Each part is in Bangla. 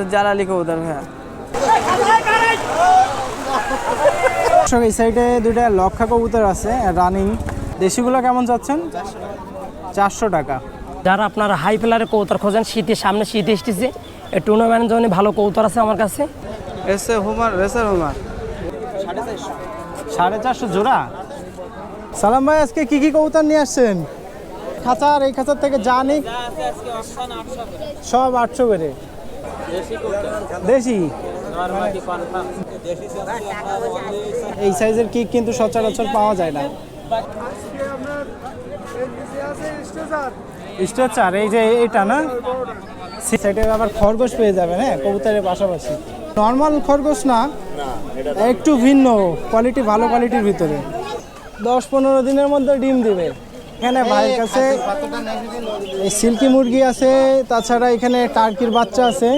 তো জালালি কবুতর ভাইয়া। দর্শক এই সাইডে দুইটা লক্ষা কবুতর আছে রানিং দেশিগুলো কেমন যাচ্ছেন? চারশো টাকা। যারা আপনারা হাই ফেলারে কৌতার খোঁজেন শীতের সামনে শীত এসতেছে এই টুর্নামেন্ট জন্য ভালো কৌতার আছে আমার কাছে। এসে হুমার রেসার হুমার সাড়ে চারশো জোড়া? সালাম ভাই আজকে কি কি কবুতর নিয়ে আসছেন? খাঁচার এই খাঁচার থেকে জানি সব আটশো করে। দেশি এই সাইজের কিক কিন্তু সচরাচর পাওয়া যায় না। স্ট্রেচার এই যে এটা না? সাইডে আবার খরগোশ পেয়ে যাবেন হ্যাঁ কবুতরের পাশাপাশি। নর্মাল খরগোশ না একটু ভিন্ন কোয়ালিটি ভালো কোয়ালিটির ভিতরে। দশ পনেরো দিনের মধ্যে ডিম দিবে। এখানে ভাইয়ের কাছে এই সিল্কি মুরগি আছে তাছাড়া এখানে টার্কির বাচ্চা আছে।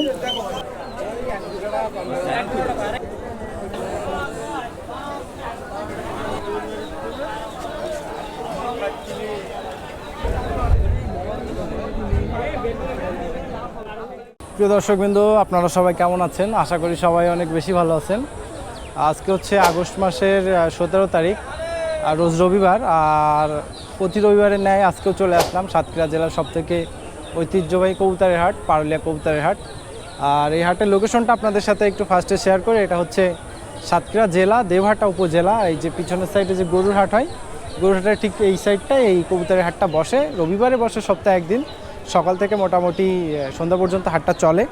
প্রিয় দর্শকবৃন্দ আপনারা সবাই কেমন আছেন? আশা করি সবাই অনেক বেশি ভালো আছেন। আজকে হচ্ছে আগস্ট মাসের সতেরো তারিখ। আর রোজ রবিবার, আর প্রতি রবিবারের ন্যায় আজকেও চলে আসলাম সাতক্ষীরা জেলার সবথেকে ঐতিহ্যবাহী কবুতারের হাট, পারুলিয়া কবুতারের হাট। আর এই হাটের লোকেশনটা আপনাদের সাথে একটু ফার্স্টে শেয়ার করে, এটা হচ্ছে সাতক্ষীরা জেলা দেবহাটা উপজেলা। এই যে পিছনের সাইডে যে গরুর হাট হয়, গরুর হাটের ঠিক এই সাইডটায় এই কবুতরের হাটটা বসে। রবিবারে বসে সপ্তাহে একদিন, সকাল থেকে মোটামুটি সন্ধ্যা পর্যন্ত হাটটা চলে।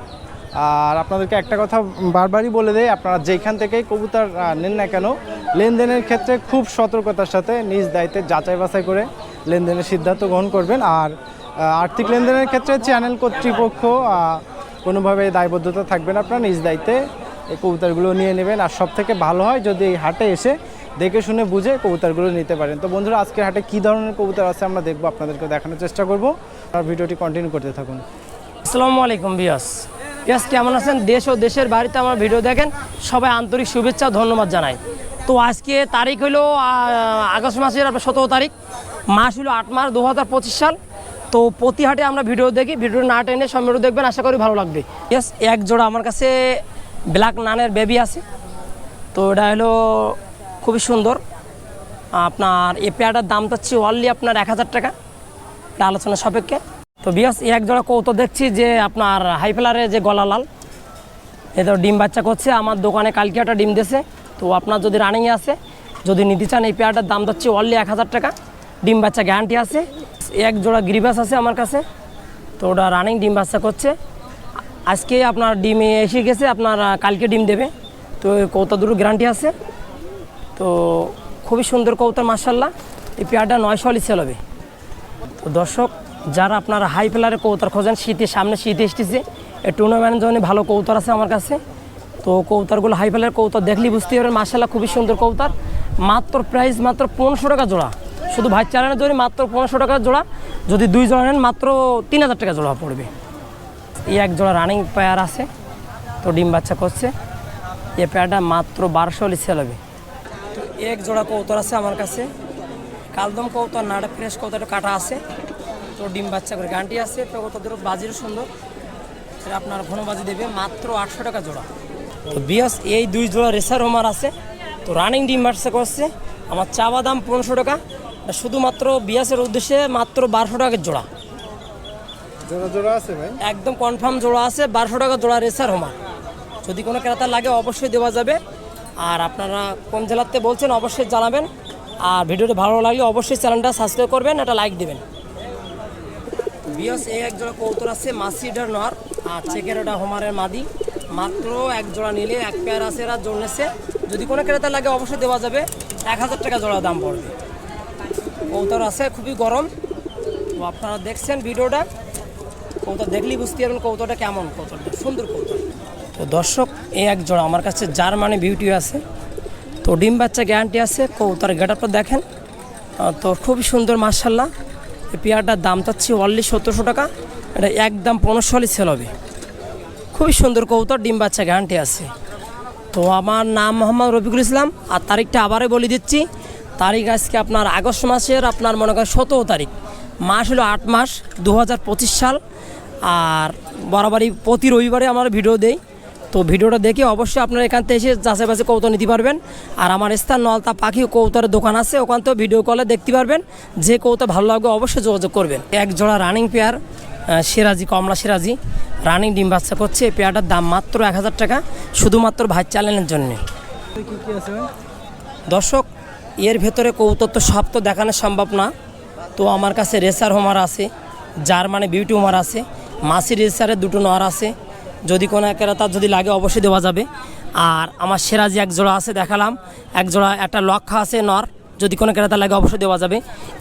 আর আপনাদেরকে একটা কথা বারবারই বলে দেয় আপনারা যেখান থেকেই কবুতর নেন না কেন, লেনদেনের ক্ষেত্রে খুব সতর্কতার সাথে নিজ দায়িত্বে যাচাই বাছাই করে লেনদেনের সিদ্ধান্ত গ্রহণ করবেন। আর আর্থিক লেনদেনের ক্ষেত্রে চ্যানেল কর্তৃপক্ষ কোনোভাবে দায়বদ্ধতা থাকবেন আপনার নিজ দায়িত্বে এই কবুতরগুলো নিয়ে নেবেন। আর সব থেকে ভালো হয় যদি এই হাটে এসে দেখে শুনে বুঝে কবুতরগুলো নিতে পারেন। তো বন্ধুরা, আজকের হাটে কী ধরনের কবুতর আছে আমরা দেখব আপনাদেরকে দেখানোর চেষ্টা করব। আর ভিডিওটি কন্টিনিউ করতে থাকুন। আসসালামু আলাইকুম বিয়াস বিয়াস কেমন আছেন? দেশ ও দেশের বাড়িতে আমার ভিডিও দেখেন। সবাই আন্তরিক শুভেচ্ছা ধন্যবাদ জানাই। তো আজকে তারিখ হলো আগস্ট মাসের আপনার সতেরো তারিখ। মাস হলো আট মাস দু হাজার পঁচিশ সাল। তো প্রতি হাটে আমরা ভিডিও দেখি। ভিডিও না টেনে সম্পূর্ণ দেখবেন, আশা করি ভালো লাগবে। ইয়েস এক জোড়া আমার কাছে ব্ল্যাক নানের বেবি আছে। তো এটা হলো খুবই সুন্দর। আপনার এ পেয়ারটার দাম চাচ্ছি অনলি আপনার এক হাজার টাকা। এটা আলোচনা সাপেক্ষে। তো বিয়াস এক জোড়া কৌতো দেখছি যে আপনার হাইফেলারে যে গলা লাল এ তো ডিম বাচ্চা করছে। আমার দোকানে কালকে একটা ডিম দিয়েছে। তো আপনার যদি রানিংয়ে আছে, যদি নিতে চান এই পেয়ারটার দাম যাচ্ছে অনলি এক হাজার টাকা। ডিম বাচ্চা গ্যারান্টি আছে। এক জোড়া গ্রিবাস আছে আমার কাছে। তো ওটা রানিং ডিম বাচ্চা করছে। আজকে আপনার ডিম এসে গেছে, আপনার কালকে ডিম দেবে। তো কৌতা দুটো গ্যারান্টি আছে। তো খুবই সুন্দর কৌতার মার্শাল্লাহ এই পেয়ারটা নয়শো সেল হবে। তো দর্শক যারা আপনারা হাই ফেলারে কৌতার খোঁজেন, শীতের সামনে শীত এসতেছে এই টুর্নামেন্ট জন্য ভালো কৌতার আছে আমার কাছে। তো কৌতারগুলো হাই ফেলার কৌতার দেখলেই বুঝতে পারবেন মার্শাল্লাহ খুবই সুন্দর কৌতার মাত্র প্রাইস মাত্র পনেরোশো টাকা জোড়া। শুধু ভাই চালানোর জন্য মাত্র পনেরোশো টাকা জোড়া। যদি দুই জোড়া নেন, মাত্র তিন হাজার টাকা জোড়া পড়বে। এই এক জোড়া রানিং পেয়ার আছে। তো ডিম বাচ্চা করছে। এই পেয়ারটা মাত্র বারোশো হলে সেল হবে। তো এক জোড়া কৌতর আছে আমার কাছে। কালদম কৌতর নাটা ফ্রেশ কৌতর কাটা আছে। তো ডিম বাচ্চা করে। গানটি আছে তো কৌতর বাজিরও সুন্দর। সেটা আপনার ঘন বাজি দেবে মাত্র আটশো টাকা জোড়া। তো বিয়াস এই দুই জোড়া রেসার হোমার আছে। তো রানিং ডিম বাচ্চা করছে। আমার চাওয়া দাম পনেরোশো টাকা। শুধুমাত্র বিয়াসের উদ্দেশ্যে মাত্র বারোশো টাকার জোড়া। জোড়া জোড়া আছে ভাই? একদম কনফার্ম জোড়া আছে বারোশো টাকা জোড়া রেসার হোমা যদি কোনো ক্রেতা লাগে অবশ্যই দেওয়া যাবে। আর আপনারা কোন জেলাতে বলছেন অবশ্যই জানাবেন। আর ভিডিওটা ভালো লাগলে অবশ্যই চ্যানেলটা সাবস্ক্রাইব করবেন একটা লাইক দেবেন। বিয়স, এই এক জোড়া কৌতর আছে মাসিডার নর আর চেকের ওটা হোমারের মাদি। মাত্র এক জোড়া নিলে এক পেয়ার আছে, এরা জন্মেছে যদি কোনো ক্রেতা লাগে অবশ্যই দেওয়া যাবে, এক হাজার টাকা জোড়া দাম পড়বে। কৌতর আছে, খুবই গরম। তো আপনারা দেখছেন ভিডিওটা। কৌতা দেখলেই বুঝতে পারবেন কৌতাটা কেমন কৌতাটা সুন্দর কৌতা তো দর্শক, এই এক জোড়া আমার কাছে জার্মানি বিউটি আছে। তো ডিম বাচ্চা গ্যারান্টি আছে কৌতার গেটারটা দেখেন। তো খুবই সুন্দর মার্শাল্লাহ পেয়ারটার দাম চাচ্ছি অনলি সতেরোশো টাকা। এটা একদম পনেরোশো হলে সেল হবে। খুবই সুন্দর কৌতার ডিম বাচ্চা গ্যারান্টি আছে। তো আমার নাম মোহাম্মদ রফিকুল ইসলাম, আর তারিখটা আবারও বলে দিচ্ছি। তারিখ আজকে আপনার আগস্ট মাসের, আপনার মনে করেন সতেরো তারিখ। মাস হলো আট মাস দু হাজার পঁচিশ সাল। আর বরাবরই প্রতি রবিবারে আমরা ভিডিও দেই। তো ভিডিওটা দেখে অবশ্যই আপনারা এখান থেকে এসে যাচাই বাছাই কৌতুক নিতে পারবেন। আর আমার স্থান নলতা পাখি কৌতারের দোকান আছে, ওখান থেকে ভিডিও কলে দেখতে পারবেন। যে কৌতা ভালো লাগবে অবশ্যই যোগাযোগ করবেন। এক জোড়া রানিং পেয়ার সিরাজি, কমলা সিরাজি রানিং ডিম বাচ্চা করছে। এই পেয়ারটার দাম মাত্র এক হাজার টাকা, শুধুমাত্র ভাই চ্যানেলের জন্যে। দর্শক, এর ভেতরে কৌতুক তো সব তো দেখানো সম্ভব না। তো আমার কাছে রেসার হোমার আছে জার্মানি বিউটি হোমার আছে মাসি রেসারের দুটো নর আছে। যদি কোনো একেরা তার যদি লাগে অবশ্যই দেওয়া যাবে। আর আমার সেরাজি এক জোড়া আছে দেখালাম, এক জোড়া একটা লক্ষা আছে নর, যদি কোনো ক্রেতা লাগে অবশ্যই দেওয়া যাবে।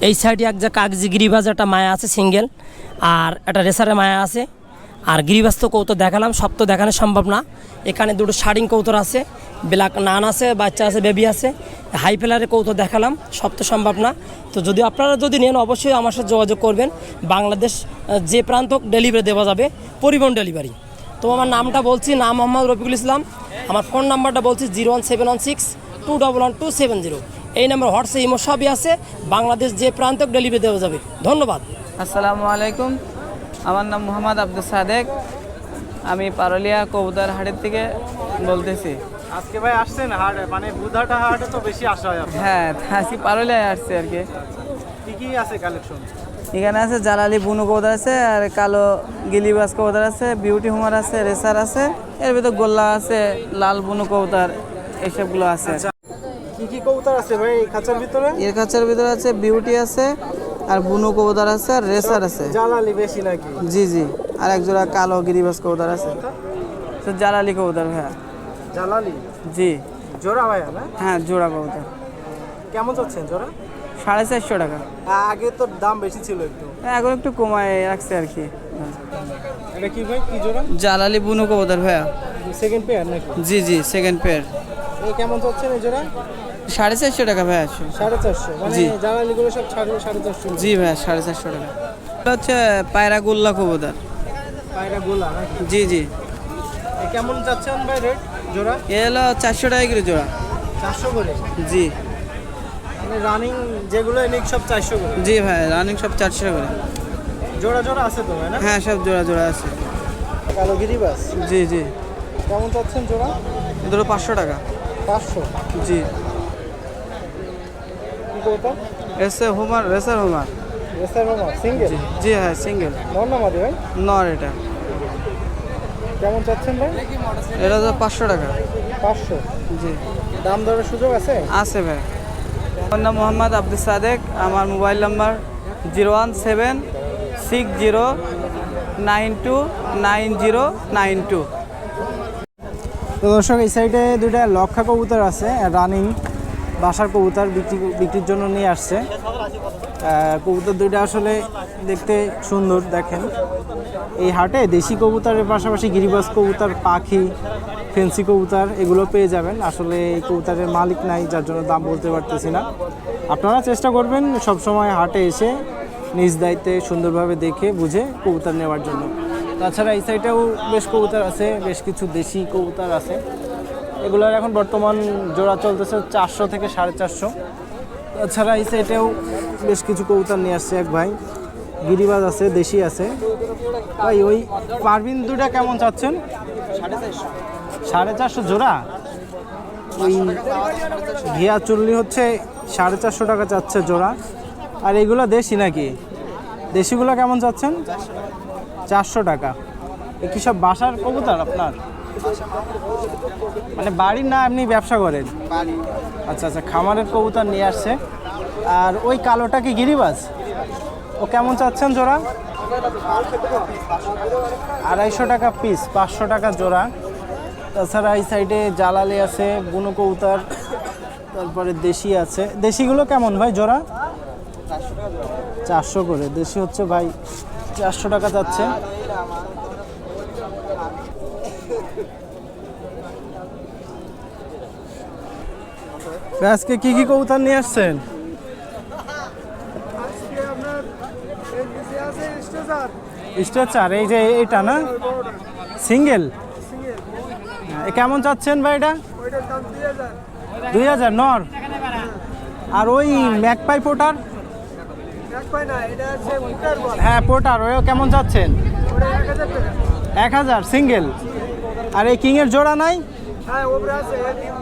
এই সাইডে এক যে কাগজি গিরিবাজ একটা মায়া আছে, সিঙ্গেল, আর একটা রেসারের মায়া আছে। আর গিরিবাস তো কৌতো দেখালাম, সব তো দেখানো সম্ভব না। এখানে দুটো শাড়িং কৌতর আছে, ব্ল্যাক নান আছে, বাচ্চা আছে, বেবি আছে। হাই ফেলারে কৌতো দেখালাম, সব তো সম্ভব না। তো যদি আপনারা যদি নেন, অবশ্যই আমার সাথে যোগাযোগ করবেন। বাংলাদেশ যে প্রান্ত ডেলিভারি দেওয়া যাবে, পরিবহন ডেলিভারি তো আমার নামটা বলছি নাম মোহাম্মদ রফিকুল ইসলাম। আমার ফোন নাম্বারটা বলছি zero one seven one six two double one two seven zero. এই নাম্বার হোয়াটসঅ্যাপ ইমো সবই আছে। বাংলাদেশ যে প্রান্ত ডেলিভারি দেওয়া যাবে। ধন্যবাদ। আসসালামু আলাইকুম। আমার নাম মোহাম্মদ আব্দুল সাদেক। আমি পারলিয়া কবুতার হাটের থেকে বলতেছি। আজকে ভাই আসছেন হাটে মানে বুধাটা হাটে তো বেশি আসা হয় হ্যাঁ আজকে পারলিয়ায় আসছে আর কি। কি কি আছে কালেকশন এখানে আছে জালালি বুনু কবুতর আছে আর কালো গিলিবাস কবুতর আছে বিউটি হুমার আছে রেসার আছে। এর ভিতর গোল্লা আছে লাল বুনু কবুতর এইসবগুলো আছে। কি কি কবুতর আছে ভাই খাঁচার ভিতরে? এর কাছের ভিতরে আছে বিউটি আছে আর বুনু কবুতর আছে আর রেসার আছে। জালালি বেশি নাকি? জি জি। আর এক জোড়া কালো গিরিবাস কবুতর আছে। তো জালালি কবুতর ভাইয়া। জালালি? জি। জোড়া ভাই না? হ্যাঁ জোড়া কবুতর। কেমন চাচ্ছেন জোড়া? সাড়ে চারশো টাকা। আগে তো দাম বেশি ছিল একটু। এখন একটু কমায় রাখছে আর কি। এটা কি ভাই? কি জোড়া? জালালি বুনু কবুতর ভাইয়া। সেকেন্ড পেয়ার নাকি? জি জি সেকেন্ড পেয়ার এই কেমন চাচ্ছেন এই জোড়া? সাড়ে চারশো টাকা ভাইয়া। সাড়ে চারশো। মানে জি। জালালিগুলো সব সাড়ে সাড়ে চারশো জি ভাইয়া সাড়ে চারশো টাকা। এটা হচ্ছে পায়রা গোল্লা কবুতর। পায়রা গোলা নাকি? জি জি। এ কেমন যাচ্ছেন ভাই রেট জোড়া? এ হলো চারশো টাকা করে জোড়া। চারশো করে? জি। রানিং যেগুলো এনেক সব চারশো করে। জি ভাই রানিং সব চারশো করে। জোড়া জোড়া আছে তো ভাই না? হ্যাঁ সব জোড়া জোড়া আছে। কালো গিরিবাস? জি জি। কেমন চাচ্ছেন জোড়া? এগুলো পাঁচশো টাকা। পাঁচশো? জি। করতাম এসে হুমার রেসার হুমার। রেসার মামা সিঙ্গেল জি হ্যাঁ সিঙ্গেল নর না মাদি ভাই? নর এটা। কেমন চাচ্ছেন ভাই? এটা তো পাঁচশো টাকা। পাঁচশো। জি। দাম দরের সুযোগ আছে? আছে ভাই। আমার নাম মোহাম্মদ আব্দুল সাদেক, আমার mobile number zero one seven six zero nine two nine zero nine two. তো দর্শক, এই সাইডে দুইটা লক্ষা কবুতর আছে রানিং বাসার কবুতর বিক্রি বিক্রির জন্য নিয়ে আসছে। কবুতর দুইটা আসলে দেখতে সুন্দর, দেখেন। এই হাটে দেশি কবুতরের পাশাপাশি গিরিবাজ কবুতর, পাখি ফেন্সি কবুতর, এগুলো পেয়ে যাবেন। আসলে এই কবুতরের মালিক নাই, যার জন্য দাম বলতে পারতেছি না। আপনারা চেষ্টা করবেন সব সময় হাটে এসে নিজ দায়িত্বে সুন্দরভাবে দেখে বুঝে কবুতর নেওয়ার জন্য। তাছাড়া এই সাইডেও বেশ কবুতর আছে, বেশ কিছু দেশি কবুতর আছে। এগুলোর এখন বর্তমান জোড়া চলতেছে চারশো থেকে সাড়ে চারশো। তাছাড়া এই সাইডেও বেশ কিছু কবুতর নিয়ে আসছে এক ভাই। গিরিবাজ আছে, দেশি আছে। ভাই, ওই পারবিন দুটা কেমন চাচ্ছেন? সাড়ে চারশো। জোড়া? ওই ঘিয়া চুল্লি হচ্ছে সাড়ে চারশো টাকা চাচ্ছে জোড়া। আর এগুলো দেশি নাকি? দেশিগুলো কেমন চাচ্ছেন? চারশো টাকা। এ কি সব বাসার কবুতর আপনার? মানে বাড়ির না আপনি ব্যবসা করেন? আচ্ছা আচ্ছা খামারের কবুতর নিয়ে আসছে। আর ওই কালোটা কি গিরিবাজ? ও কেমন চাচ্ছেন জোড়া? আড়াইশো টাকা পিস পাঁচশো টাকা জোড়া। তাছাড়া এই সাইডে জালালি আছে বুনো কৌতার তারপরে দেশি আছে। দেশিগুলো কেমন ভাই জোড়া? চারশো করে। দেশি হচ্ছে ভাই চারশো টাকা যাচ্ছে। আজকে কি কি কবুতর নিয়ে আসছেন? স্ট্রেচার এই যে এটা না? সিঙ্গেল? কেমন চাচ্ছেন ভাই এটা? দুই হাজার, নর। আর ওই ম্যাকপাই পোটার? হ্যাঁ পোটার ওই কেমন চাচ্ছেন? এক হাজার, সিঙ্গেল। আর এই কিংয়ের জোড়া নাই?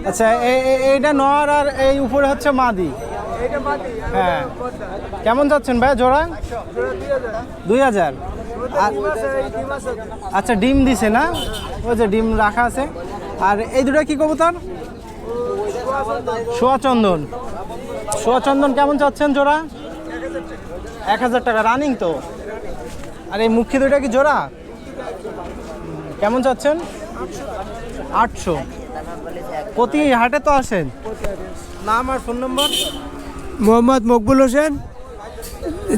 আচ্ছা এইটা নর আর এই উপরে হচ্ছে মাদি। হ্যাঁ। কেমন যাচ্ছেন ভাই জোড়া? দুই হাজার। আচ্ছা ডিম দিছে না? ওই যে ডিম রাখা আছে। আর এই দুটো কি কবুতর? সোয়াচন্দন। সোয়াচন্দন কেমন চাচ্ছেন জোড়া? এক হাজার টাকা, রানিং তো। আর এই মুখী দুইটা কি জোড়া? কেমন চাচ্ছেন? আটশো। প্রতি হাটে তো আসেন। নাম আর phone number? Mohammad Maqbul Hossain,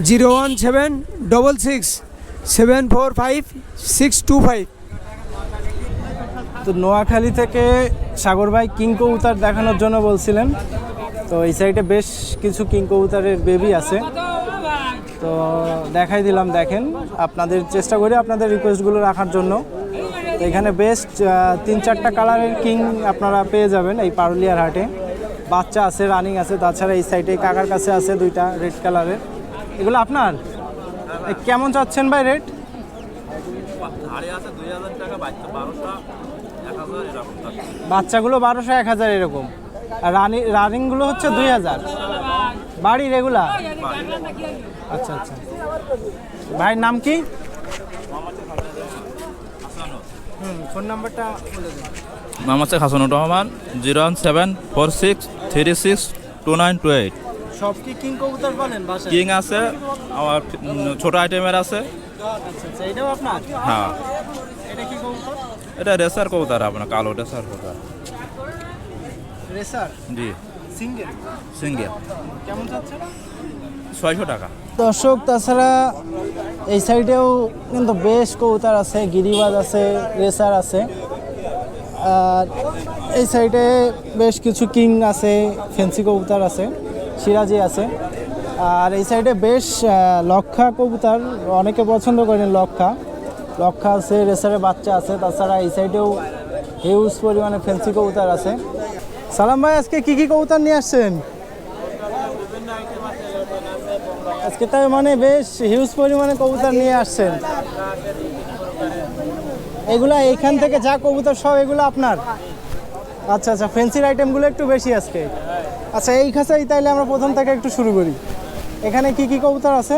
zero one seven, double six. Seven four five six two five তো নোয়াখালী থেকে সাগর ভাই কিং কবুতর দেখানোর জন্য বলছিলেন। তো এই সাইডে বেশ কিছু কিং কবুতরের বেবি আছে। তো দেখাই দিলাম, দেখেন। আপনাদের চেষ্টা করি আপনাদের রিকোয়েস্টগুলো রাখার জন্য। তো এখানে বেস্ট তিন চারটা কালারের কিং আপনারা পেয়ে যাবেন এই পারুলিয়ার হাটে। বাচ্চা আছে, রানিং আছে, তাছাড়া এই সাইডে কাকার কাছে আছে দুইটা রেড কালারের এগুলো আপনার? কেমন চাচ্ছেন ভাই রেট বাচ্চাগুলো বারোশো এক হাজার এরকম। আর রানি রানিংগুলো হচ্ছে দুই হাজার। বাড়ি রেগুলার আচ্ছা আচ্ছা। ভাইয়ের নাম কি? ফোন নাম্বারটা বলে দিন। নাম আছে Hasanur Rahman zero one seven four six three six two nine two eight. সব কি কিং কবুতর বলেন বাসায়? কিং আছে আমার ছোট আইটেমের আছে। আচ্ছা আচ্ছা এটাও আপনার? হ্যাঁ। এটা কি কবুতর? এটা রেসার কবুতর আপনার কালো রেসার কবুতর। রেসার? জি। সিঙ্গেল? সিঙ্গেল। কেমন যাচ্ছে? ছয়শো টাকা। দর্শক তাছাড়া এই সাইডেও কিন্তু বেশ কবুতর আছে গিরিবাজ আছে রেসার আছে। আর এই সাইডে বেশ কিছু কিং আছে ফেন্সি কবুতর আছে। সিরাজি আছে। আর এই সাইডে বেশ লক্ষা কবুতর, অনেকে পছন্দ করেন লক্ষা। লক্ষা আছে রেসারের বাচ্চা আছে, তাছাড়া এই সাইডেও হিউজ পরিমাণে ফেন্সি কবুতর আছে। সালাম ভাই, আজকে কী কী কবুতর নিয়ে আসছেন? আজকে তাই মানে বেশ হিউজ পরিমাণে কবুতর নিয়ে আসছেন। এগুলা এইখান থেকে যা কবুতর সব এগুলো আপনার? আচ্ছা আচ্ছা ফেন্সির আইটেমগুলো একটু বেশি আজকে। আচ্ছা এই খাঁচাই তাইলে আমরা প্রথম থেকে একটু শুরু করি। এখানে কি কি কবুতর আছে?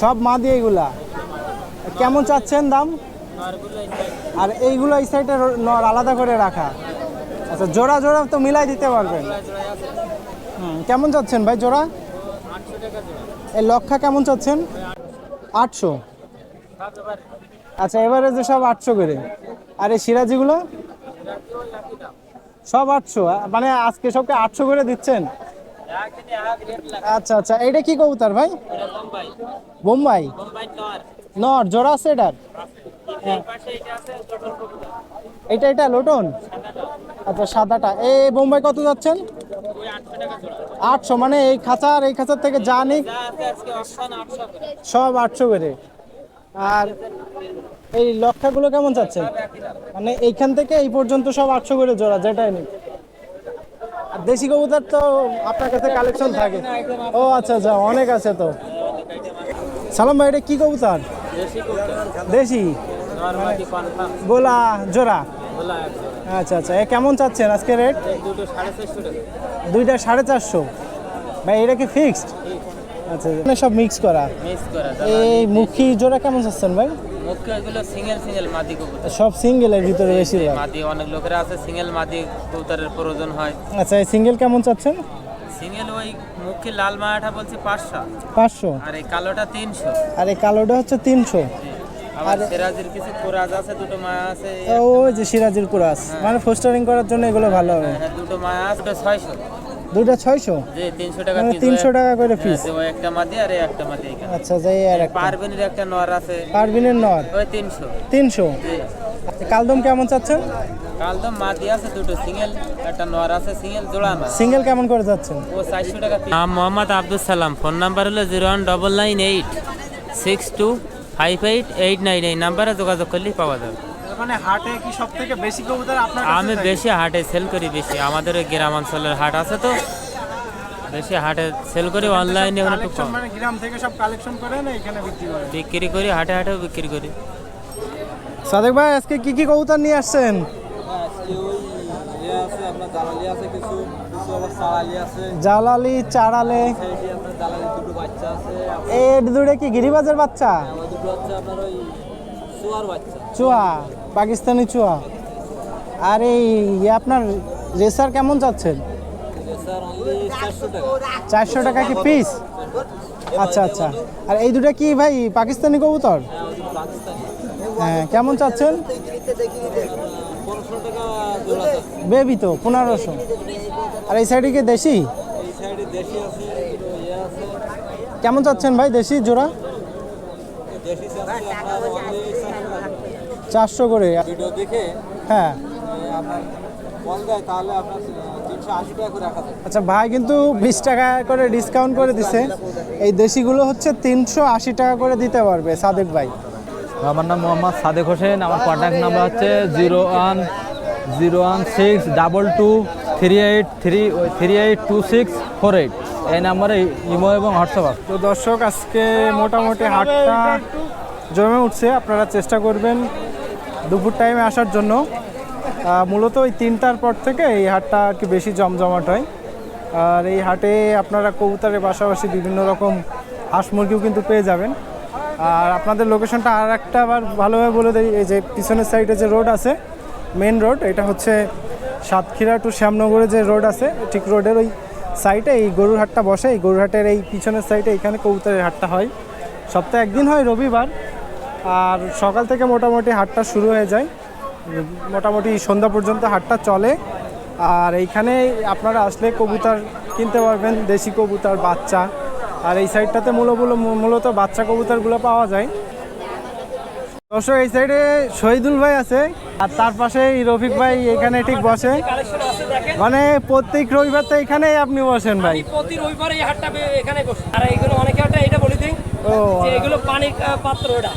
সব মা দিয়ে এগুলা। কেমন চাচ্ছেন দাম? আর এইগুলো এই সাইডে নর আলাদা করে রাখা। আচ্ছা জোড়া জোড়া তো মিলাই দিতে পারবেন। কেমন চাচ্ছেন ভাই জোড়া? এই লক্ষা কেমন চাচ্ছেন? আটশো। আচ্ছা এবারে যে সব আটশো করে। আর এই সিরাজিগুলো? সব আটশো মানে আজকে সবকে আটশো করে দিচ্ছেন? আচ্ছা আচ্ছা এটা কি কবুতর ভাই? বোম্বাই। নর, জোড়া আছে এটার? হ্যাঁ। এটা এটা, লোটন? আচ্ছা সাদাটা। এই বোম্বাই কত যাচ্ছেন? আটশো মানে এই খাঁচা আর এই খাঁচার থেকে যা নিক, সব আটশো করে। আর এই লক্ষাগুলো কেমন চাচ্ছেন মানে এইখান থেকে এই পর্যন্ত সব আটশো করে জোড়া যেটাই নিক। আর দেশি কবুতর তো আপনার কাছে কালেকশন থাকে। ও আচ্ছা আচ্ছা অনেক আছে তো। সালাম ভাই এটা কি কবুতর? দেশি। গোলা জোড়া? আচ্ছা আচ্ছা এ কেমন চাচ্ছেন আজকে রেট দুইটা সাড়ে চারশো। ভাই এটা কি ফিক্সড আচ্ছা সব মিক্স করা। মিক্স করা এই মুখী জোড়া কেমন চাচ্ছেন ভাই? মুখ্য এগুলো সিঙ্গেল সিঙ্গেল মাদি কবুতর। সব সিঙ্গেলের ভিতরে বেশিরভাগ মাদি অনেক লোকেরা আছে সিঙ্গেল মাদি কবুতরের প্রয়োজন হয়। আচ্ছা এই সিঙ্গেল কেমন চাচ্ছেন? সিঙ্গেল ওই মুখে লাল মায়াটা বলছি পাঁচশো। পাঁচশো? আর এই কালোটা তিনশো। আর এই কালোটা হচ্ছে তিনশো। আবার সিরাজের কিছু কোরাজ আছে দুটো মায়া আছে ওই যে সিরাজের কুরাস। মানে ফোস্টারিং করার জন্য এগুলো ভালো হবে। হ্যাঁ, দুটো মায়া আছে ছয়শো। দুইটা ছয়শো? যে তিনশো টাকা মানে piece, তিনশো টাকা করে হ্যাঁ, পিস ওই একটা মাদি আর একটা মাদি আচ্ছা যাই আর একটা। পারবেনের একটা নর আছে। পারবিনের নর? ওই তিনশো। তিনশো? জি। কালদম কেমন চাচ্ছেন? কাল তো মাদি আছে দুটো সিঙ্গেল একটা নর আছে সিঙ্গেল জোড়া না। সিঙ্গেল কেমন করে যাচ্ছেন ও চারশো টাকা নাম মোহাম্মদ আব্দুল সালাম। ফোন নাম্বার হলো zero one double nine eight six two five eight eight nine. এই নাম্বারে যোগাযোগ করলেই পাওয়া যাবে। মানে হাটে কি সব থেকে বেশি কবুতর আপনার আমি বেশি হাটে সেল করি বেশি। আমাদের ওই গ্রামাঞ্চলের হাট আছে তো। বেশি হাটে সেল করি অনলাইনে একটু কম। মানে গ্রাম থেকে সব কালেকশন করেন এখানে বিক্রি করেন বিক্রি করি হাটে হাটে বিক্রি করি। সাদেক ভাই আজকে কি কি কবুতর নিয়ে আসছেন? জালালি চারালে। এই দুটো কি গিরিবাজের বাচ্চা। চুয়া। পাকিস্তানি চুয়া। আর এই ইয়ে আপনার রেসার কেমন যাচ্ছেন চারশো টাকা কি পিস আচ্ছা আচ্ছা। আর এই দুটো কি ভাই, পাকিস্তানি কবুতর? হ্যাঁ কেমন চাচ্ছেন? বেবি তো, পনেরোশো। আর এই সাইডে কি দেশি? কেমন চাচ্ছেন ভাই, দেশি জোড়া? চারশো করে। হ্যাঁ। আচ্ছা ভাই কিন্তু বিশ টাকা করে ডিসকাউন্ট করে দিছে। এই দেশিগুলো হচ্ছে তিনশো আশি টাকা করে দিতে পারবে সাদেক ভাই। আমার নাম মোহাম্মদ সাদেক হোসেন আমার কন্ট্যাক্ট নাম্বার হচ্ছে zero one zero one six double two three eight three three eight two six four eight. এই নাম্বারে ইমো এবং হোয়াটসঅ্যাপ আছে। তো দর্শক আজকে মোটামুটি হাটটা জমে উঠছে আপনারা চেষ্টা করবেন দুপুর টাইমে আসার জন্য মূলত ওই তিনটার পর থেকে এই হাটটা আর কি বেশি জমজমাট হয়। আর এই হাটে আপনারা কবুতরের পাশাপাশি বিভিন্ন রকম হাঁস মুরগিও কিন্তু পেয়ে যাবেন। আর আপনাদের লোকেশনটা আর একটা আবার ভালোভাবে বলে দিই, এই যে পিছনের সাইডে যে রোড আছে মেন রোড এটা হচ্ছে সাতক্ষীরা টু শ্যামনগরে যে রোড আছে, ঠিক রোডের ওই সাইডে এই গরুর হাটটা বসে। এই গরুর হাটের এই পিছনের সাইডে এখানে কবুতরের হাটটা হয়। সপ্তাহে একদিন হয়, রবিবার। আর সকাল থেকে মোটামুটি হাটটা শুরু হয়ে যায়। মোটামুটি সন্ধ্যা পর্যন্ত হাটটা চলে। আর এইখানে আপনারা আসলে কবুতর কিনতে পারবেন দেশি কবুতর বাচ্চা। আর এই সাইডটাতে মূলত মূলত বাচ্চা কবুতরগুলো পাওয়া যায়। দর্শক এই সাইডে শহীদুল ভাই আছে। আর তার পাশে রফিক ভাই এখানে ঠিক বসে। মানে প্রত্যেক রবিবার তো এখানেই আপনি বসেন ভাই। প্রতি রবিবার এই হাটটা এখানে বসি। আর এইগুলো অনেকে এটা বলে দিই ও এগুলো পানির পাত্র এটা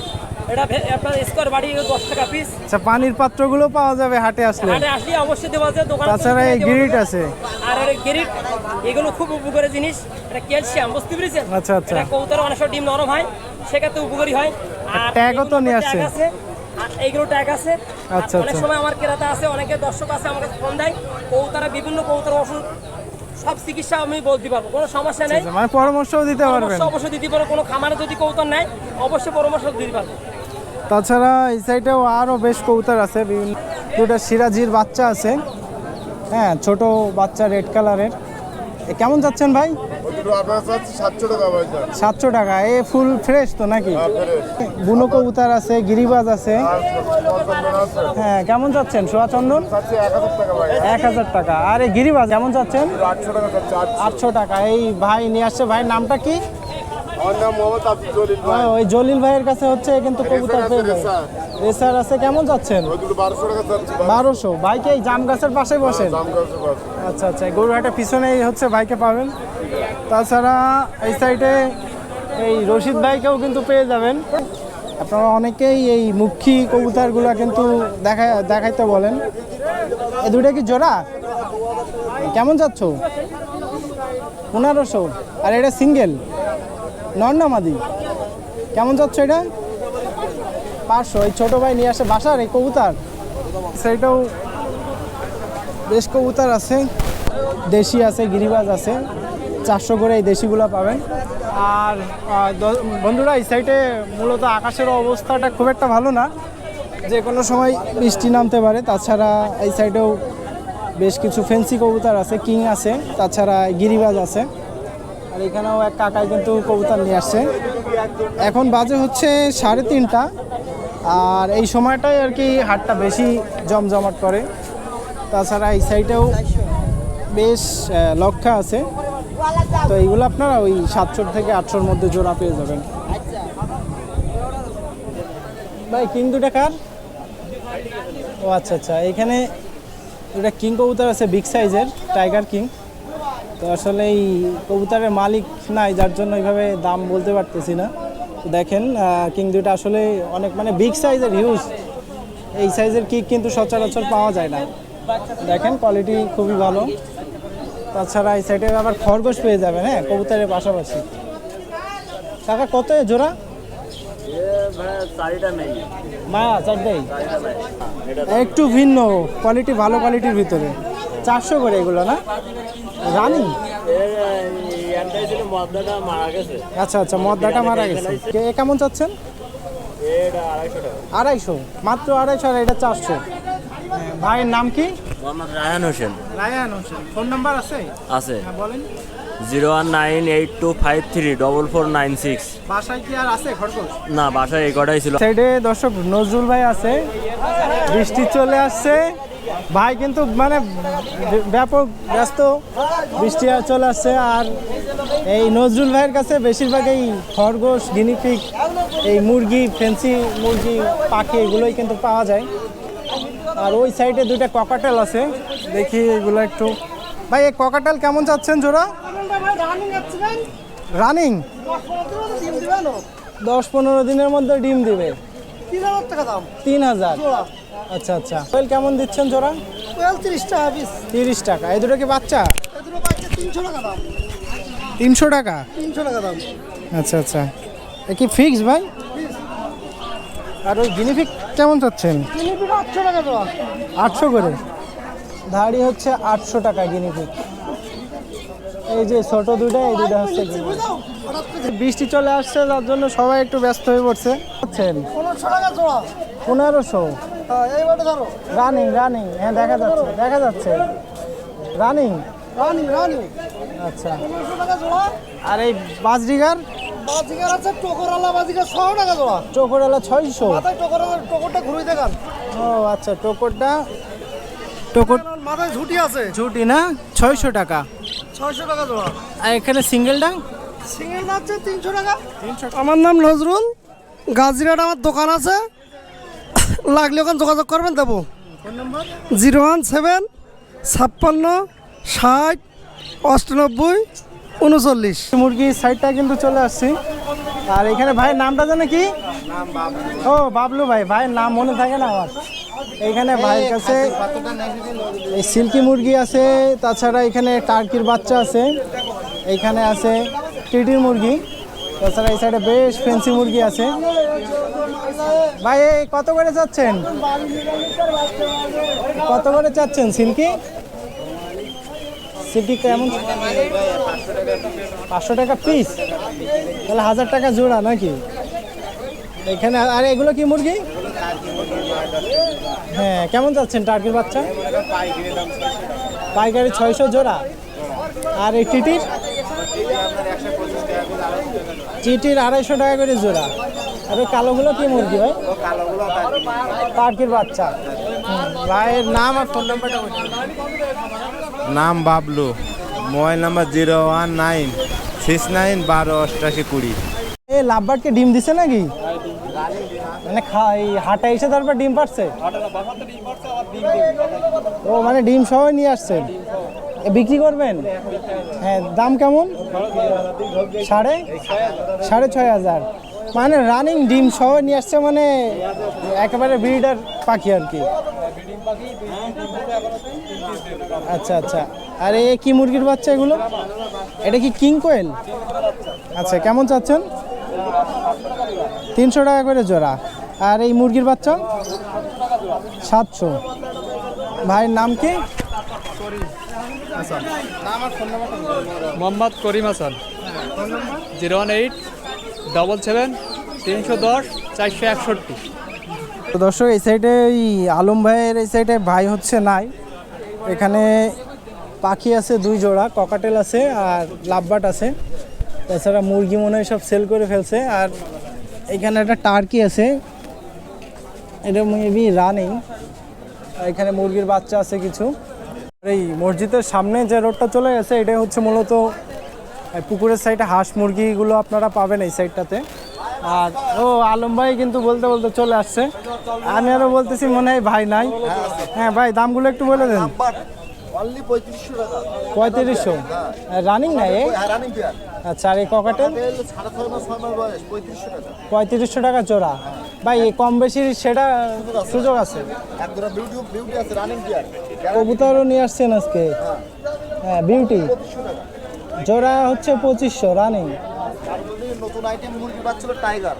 এটা আপনার স্কোয়ার বাড়ি দশ টাকা পিস আচ্ছা পানির পাত্রগুলো পাওয়া যাবে হাটে আসলে। হাটে আসলে অবশ্যই দেওয়া যায় দোকানে তাছাড়া এই গিরিট আছে। আর গেরিট এগুলো খুব উপকারী জিনিস। এটা ক্যালসিয়াম বুঝতে পেরেছেন? আচ্ছা, আচ্ছা। এটা কবুতর অনেক সময় ডিম নরম হয় সেক্ষেত্রে উপকারী হয়। আর ট্যাগও তো নিয়ে আসছে। এইগুলো ট্যাগ আছে। আচ্ছা, অনেক আচ্ছা। সময় আমার ক্রেতা আছে অনেকে দর্শক আছে আমাকে ফোন দেয়। কবুতরা বিভিন্ন কবুতর ওষুধ সব চিকিৎসা আমি বলতে পারব কোনো সমস্যা নেই। মানে পরামর্শও দিতে পারবেন। অবশ্যই দিতে পারব কোনো খামারে যদি কবুতর নেয় অবশ্যই পরামর্শ দিতে পারব। তাছাড়া এই সাইডেও আরও বেশ কবুতর আছে বিভিন্ন দুটা সিরাজির বাচ্চা আছে। হ্যাঁ ছোট বাচ্চা রেড কালারের। এ কেমন যাচ্ছেন ভাই? সাতশো টাকা এ ফুল ফ্রেশ তো নাকি? বুনো কবুতর আছে গিরিবাজ আছে। হ্যাঁ কেমন যাচ্ছেন? সোয়া চন্দন? এক হাজার টাকা আর এই গিরিবাজ কেমন যাচ্ছেন? আটশো টাকা। এই ভাই নিয়ে আসছে। ভাইয়ের নামটা কি? ওই জলিল ভাইয়ের কাছে হচ্ছে কিন্তু কবুতর পেয়ে যায় রেসার। আছে কেমন যাচ্ছেন? বারোশো টাকা যাচ্ছে ভাই। বারোশো। বাইকে এই জাম গাছের পাশে বসেন। দাম করছে বাস আচ্ছা আচ্ছা গরুহাটের পিছনেই হচ্ছে বাইকে পাবেন। তাছাড়া এই সাইডে এই রশিদ ভাইকেও কিন্তু পেয়ে যাবেন। আপনারা অনেকেই এই মুখী কবুতরগুলো কিন্তু দেখা দেখাইতে বলেন। এই দুটো কি জোড়া? কেমন যাচ্ছ? পনেরোশো। আর এটা সিঙ্গেল? নন না মাদি কেমন যাচ্ছে এটা? পাঁচশো। এই ছোটো ভাই নিয়ে আসে বাসার, এই কবুতর। সেইটাও বেশ কবুতর আছে। দেশি আছে, গিরিবাজ আছে। চারশো করে এই দেশিগুলো পাবেন। আর বন্ধুরা, এই সাইডে মূলত আকাশের অবস্থাটা খুব একটা ভালো না। যে কোনো সময় বৃষ্টি নামতে পারে। তাছাড়া এই সাইডেও বেশ কিছু ফেন্সি কবুতর আছে, কিং আছে। তাছাড়া গিরিবাজ আছে। আর এখানেও এক কাকায় কিন্তু কবুতর নিয়ে আসছে। এখন বাজে হচ্ছে সাড়ে তিনটা। আর এই সময়টাই আর কি হাটটা বেশি জমজমাট করে। তাছাড়া এই সাইডেও বেশ আহ, লক্ষা আছে। তো এইগুলো আপনারা ওই সাতশো থেকে আটশোর মধ্যে জোড়া পেয়ে যাবেন। ভাই কিং দুটা কার? ও আচ্ছা আচ্ছা। এখানে দুটা কিং কবুতর আছে বিগ সাইজের টাইগার কিং। তো আসলে এই কবুতরের মালিক নাই, যার জন্য এইভাবে দাম বলতে পারতেছি না। দেখেন কিং দুইটা আসলে অনেক মানে বিগ সাইজের হিউজ এই সাইজের কিক কিন্তু সচরাচর পাওয়া যায় না। দেখেন কোয়ালিটি খুবই ভালো। তাছাড়া এই সাইডে আবার খরগোশ পেয়ে যাবেন হ্যাঁ কবুতরের পাশাপাশি। কাকা, কত জোড়া? মা একটু ভিন্ন কোয়ালিটি ভালো কোয়ালিটির ভিতরে। চারশো করে এগুলো না? রানিং? আচ্ছা আচ্ছা মদ্দাটা মারা গেছে। কে- এ কেমন চাচ্ছেন? আড়াইশো। মাত্র আড়াইশো আর এটা চারশো। ভাইয়ের নাম কি? মোহাম্মদ রায়হান হোসেন। রায়ান হোসেন। ফোন নাম্বার আছে? আছে। হ্যাঁ বলেন। Zero one nine eight two five three double four nine six. বাসায় কি আর আছে খরগোশ? না বাসায় এই কটাই ছিল। সাইডে দর্শক নজরুল ভাই আছে বৃষ্টি চলে আসছে। ভাই কিন্তু মানে ব্যাপক ব্যস্ত বৃষ্টি আর চলে আসছে আর এই নজরুল ভাইয়ের কাছে বেশিরভাগ এই খরগোশ গিনিপিক এই মুরগি ফেন্সি মুরগি পাখি এগুলোই কিন্তু পাওয়া যায়। আর ওই সাইডে দুইটা ককাটেল আছে দেখি এগুলো একটু। ভাই এই ককাটেল কেমন চাচ্ছেন জোড়া? রানিং? দশ পনেরো দিনের মধ্যে ডিম দিবে। তিন হাজার আচ্ছা আচ্ছা। কোয়েল কেমন দিচ্ছেন জোড়া? তিরিশ টাকা তিরিশ টাকা। এই দুটো কি বাচ্চা? তিনশো টাকা দাম। আচ্ছা আচ্ছা। এ কি ফিক্স ভাই? আর ওই গিনিফিক কেমন চাচ্ছেন? আটশো করে? ধাড়ি হচ্ছে আটশো টাকা গিনিফিক এই যে ছোট দুটো এই দুটো হচ্ছে বৃষ্টি চলে আসছে যার জন্য সবাই একটু ব্যস্ত হয়ে পড়ছে। পনেরোশো? Running running. হ্যাঁ দেখা যাচ্ছে দেখা যাচ্ছে। রানিং? আচ্ছা। আর এই বাজরিগার? টোকরওয়ালা ছয়শো? ও আচ্ছা টোকরটা টোকর মাথায় ঝুটি আছে। ঝুটি না? ছয়শো টাকা। ছয়শো টাকা জোড়া। আর এখানে সিঙ্গেলটা? সিঙ্গেল আছে তিনশো টাকা। আমার নাম নজরুল। গাজীরাট আমার দোকান আছে। লাগলে ওখানে যোগাযোগ করবেন দেবো। জিরো ওয়ান সেভেন ছাপ্পান্ন ষাট অষ্টানব্বই উনচল্লিশ। মুরগির সাইডটা কিন্তু চলে আসছি। আর এখানে ভাইয়ের নামটা জানে কি? ও, বাবলু ভাই। ভাইয়ের নাম মনে থাকে না আমার। এইখানে ভাইয়ের কাছে এই সিল্কি মুরগি আছে, তাছাড়া এখানে টার্কির বাচ্চা আছে এইখানে আছে টিটির মুরগি, তাছাড়া এই সাইডে বেশ ফেন্সি মুরগি আছে। ভাই কত করে চাচ্ছেন? কত করে চাচ্ছেন, সিল্কি? সিল্কি কেমন? পাঁচশো টাকা পিস তাহলে হাজার টাকা জোড়া নাকি? এখানে, আর এগুলো কি মুরগি? হ্যাঁ কেমন যাচ্ছেন টার্কির বাচ্চা? পাইকারি ছয়শো জোড়া। আর এই টিটির? চিটির আড়াইশো টাকা করে জোড়া। আর ওই কালোগুলো কি মুরগি ভাই? টার্কির বাচ্চা। ভাইয়ের নাম আর ফোন নাম্বারটা বলুন। নাম Bablu mobile number zero one nine six nine বারো অষ্টাশি কুড়ি। এ লাভবার্ডকে ডিম দিছে নাকি? মানে খা- এই হাটে এসে তারপর ডিম পারছে ও মানে ডিম সহ নিয়ে আসছেন এ বিক্রি করবেন? হ্যাঁ দাম কেমন? সাড়ে? সাড়ে ছয় হাজার। মানে রানিং ডিম সহ নিয়ে আসছে মানে একেবারে ব্রিডার পাখি আর কি। আচ্ছা আচ্ছা। আর এ কি মুরগির বাচ্চা এগুলো? এটা কি কিং কোয়েল আচ্ছা কেমন চাচ্ছেন? তিনশো টাকা করে জোড়া। আর এই মুরগির বাচ্চা? সাতশো। ভাইয়ের নাম কি? Mohammad Karim Hasan. Zero one eight double seven তিনশো দশ, চারশো একষট্টি। তো দর্শক, এই সাইডে এই আলম ভাইয়ের এই সাইডে ভাই হচ্ছে নাই। এখানে পাখি আছে দুই জোড়া ককাটেল আছে আর লাভবাট আছে। তাছাড়া মুরগি মনে হয় সব সেল করে ফেলছে। আর এখানে একটা টার্কি আছে। এটা মেবি রানিং এখানে মুরগির বাচ্চা আছে কিছু। এই মসজিদের সামনে যে রোডটা চলে গেছে এটা হচ্ছে মূলত পুকুরের সাইডে হাঁস মুরগিগুলো আপনারা পাবেন এই সাইডটাতে আর ও আলম ভাই কিন্তু বলতে বলতে চলে আসছে। আমি আরও বলতেছি মনে হয় ভাই নাই। হ্যাঁ ভাই দামগুলো একটু বলে দেন। পঁয়ত্রিশশো। রানিং নাই এ? আচ্ছা আর এই ককাটেল পঁয়ত্রিশশো টাকা। জোড়া। ভাই এই কম বেশি সেটা সুযোগ আছে। কবুতরও নিয়ে আসছেন আজকে। হ্যাঁ। বিউটি জোড়া হচ্ছে পঁচিশশো রানিং নতুন আইটেম মুরগি বাচ্চা টাইগার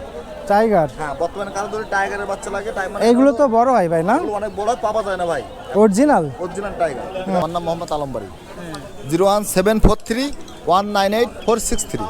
টাইগার হ্যাঁ বর্তমানে কারও ধরে টাইগারের বাচ্চা লাগে টাইগার এগুলো তো বড় হয় ভাই না? অনেক বড় পাওয়া যায় না ভাই। অরিজিনাল অরিজিনাল টাইগার আমার নাম Mohammad Alambari. Zero one seven four three one nine eight four six three.